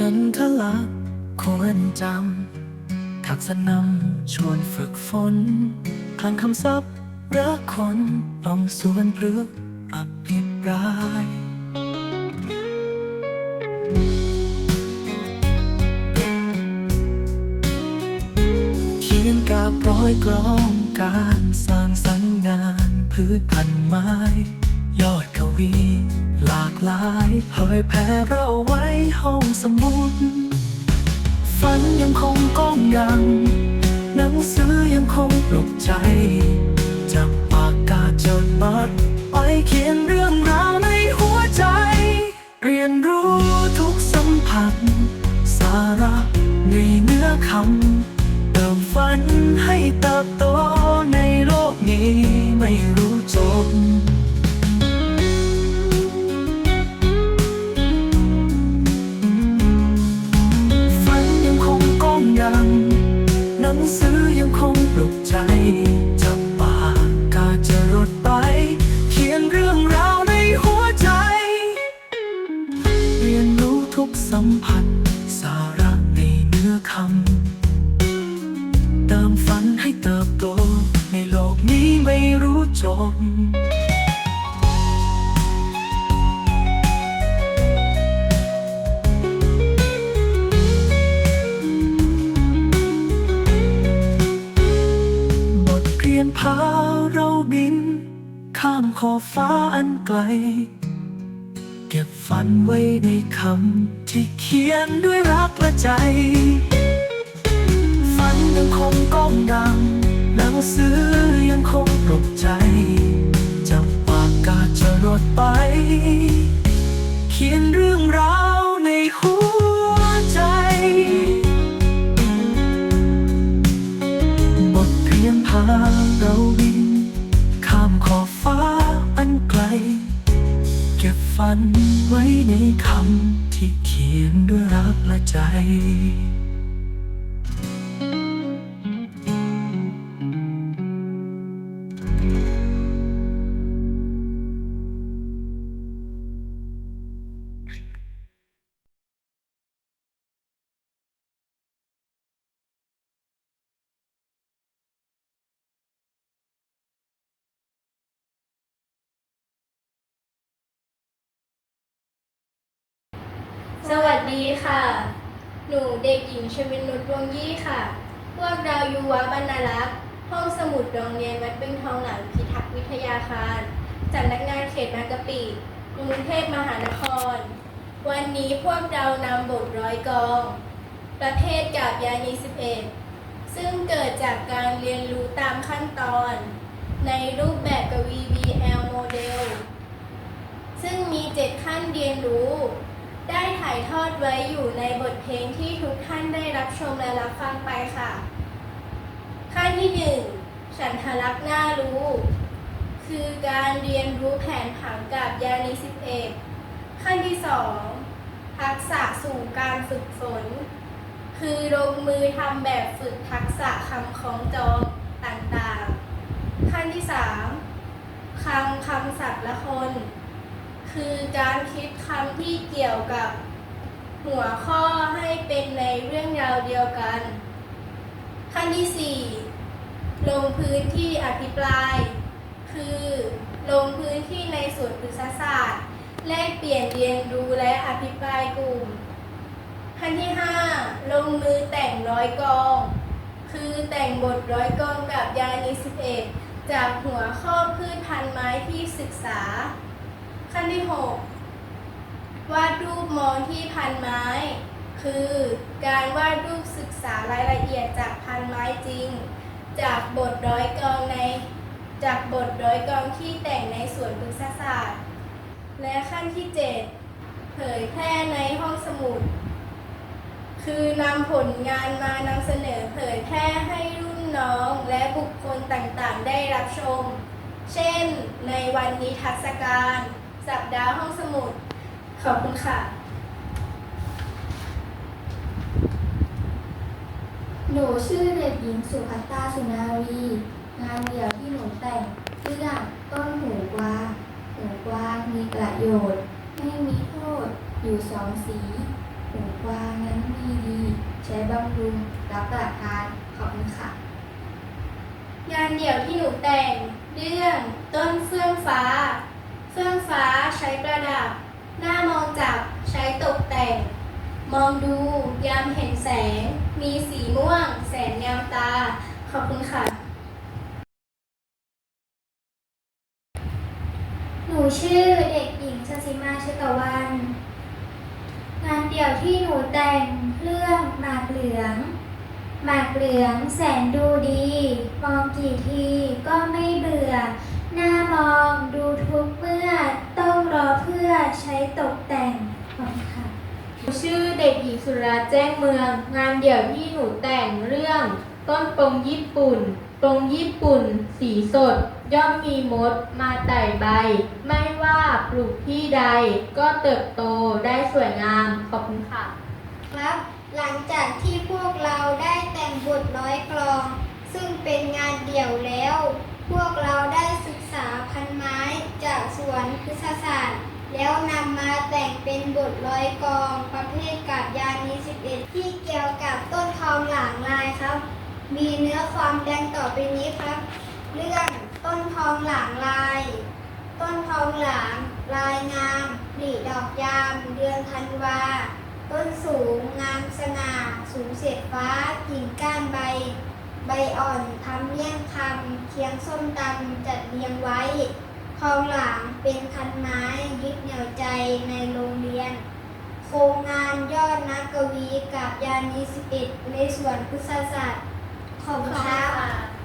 ฉันทะลักควรจำ ทักษะนำชวนฝึกฝนคลังคำศัพท์รักคนต้องส่วนเพฤกษ์อภิปรายเขียนกาบร้อยกลองการสร้างสรรค์งานพืชพันธุ์ไม้ ยอดกวี หลากหลายเผยแผ่เราไว้ห้องสมุด ฝันยังคงก้องยัง หนังสือยังคงปลุกใจจับปากกาจดบัดไปเขียนเรื่อง หนังสือยังคงปลุกใจจับปากกาจะรดไป เขียนเรื่องราวในหัวใจ เรียนรู้ทุกสัมผัส ขอบฟ้าอันไกล เก็บฝันไว้ในคำที่เขียนด้วยรักและใจ ฝันยังคงก้องดังหนังสือยังคงปลุกใจจับปากกาจะรดไป เขียนเรื่อง เก็บฝันไว้ในคำที่เขียนด้วยรักและใจ สวัสดีค่ะ หนูเด็กหญิงชวินนุชดวงยี่ค่ะ พวกเรายุวบรรณลักษ์ ห้องสมุดโรงเรียนวัดบึงทองหลังพิทักษ์วิทยาคารสำนักงานเขตบางกะปิกรุงเทพมหานคร วันนี้พวกเรานำบทร้อยกอง ประเภทกาบยานี11 ซึ่งเกิดจากการเรียนรู้ตามขั้นตอน ในรูปแบบกวี VL โมเดล ซึ่งมี 7 ขั้นเรียนรู้ ได้ถ่ายทอดไว้อยู่ในบทเพลงที่ทุกท่านได้รับชมและรับฟังไปค่ะ ขั้นที่1ฉันทลักษ์น่ารู้ คือการเรียนรู้แผนผังกับยานี11 ขั้นที่2ทักษะสู่การฝึกฝน คือลงมือทำแบบฝึกทักษะคำของจองต่างๆ ขั้นที่3คำคำศัพท์ละคน คือการคิดคำที่เกี่ยวกับหัวข้อให้เป็นในเรื่องราวเดียวกัน ขั้นที่ 4 ลงพื้นที่อภิปราย คือลงพื้นที่ในส่วนพฤกษศาสตร์ แลกเปลี่ยนเรียนรู้และอภิปรายกลุ่ม ขั้นที่ 5 ลงมือแต่งร้อยกอง คือแต่งบทร้อยกองกับยานี11จากหัวข้อพืชพันธุ์ไม้ที่ศึกษา ขั้นที่ 6 วาดรูปมองที่พันไม้ คือการวาดรูปศึกษารายละเอียดจากพันไม้จริง จากบทร้อยกองใน จากบทร้อยกองที่แต่งในสวนพฤกษศาสตร์ และขั้นที่ 7 เผยแพร่ในห้องสมุด คือนำผลงานมานำเสนอเผยแพร่ให้รุ่นน้องและบุคคลต่างๆ ได้รับชม เช่นในวันนิทรรศการ สัปดาห์ห้องสมุด ขอบคุณค่ะ หนูชื่อเด็กหญิงสุภัตตาสุนารี งานเดี่ยวที่หนูแต่งเรื่องต้นหูกวางหูกวางมีประโยชน์ ไม่มีโทษ อยู่สองสี หูกวางนั้นมีดี ใช้บำรุงรับประทาน ขอบคุณค่ะ งานเดี่ยวที่หนูแต่งเรื่องต้นเฟื่องฟ้า เฟื่องฟ้าใช้ประดับ หน้ามองจับใช้ตกแต่ง มองดูยามเห็นแสง มีสีม่วง แสนงามตา ขอบคุณค่ะ หนูชื่อเด็กหญิงชสิมาชตวัน งานเดี่ยวที่หนูแต่งเรื่องหมากเหลืองหมากเหลืองแสนดูดี มองกี่ทีก็ไม่เบื่อ หน้ามองดูทุกเมื่อต้องรอเพื่อใช้ตกแต่งขอบคุณค่ะ ชื่อเด็กหญิงสุราแจ้งเมือง งานเดี่ยวที่หนูแต่งเรื่อง ต้นปงญี่ปุ่นปงญี่ปุ่น สีสด ย่อมมีมดมาไต่ใบ ไม่ว่าปลูกที่ใด ก็เติบโตได้สวยงามขอบคุณค่ะ ครับ หลังจากที่พวกเราได้แต่งบทร้อยกลอง ซึ่งเป็นงานเดี่ยวแล้ว พวกเราได้ศึกษาพันไม้จากสวนพฤกษศาสตร์ แล้วนำมาแต่งเป็นบทร้อยกองประเภทกาบยานี11 ที่เกี่ยวกับต้นทองหลางลายครับ มีเนื้อความดังต่อไปนี้ครับ เรื่องต้นทองหลางลาย ต้นทองหลางลายงามหลีดอกยามเดือนธันวา ต้นสูงงามสง่าสูงเสียดฟ้ากิ่งก้านใบ ใบอ่อนทำเลี่ยงคำเคียงส้มตำจัดเรียงไว้ทองหลางเป็นคันไม้ยึดเหนี่ยวใจในโรงเรียน โครงงานยอดนักกวีกับยานีสิบเอ็ดในส่วนพุทธศาสตร์ขอบคุณค่ะ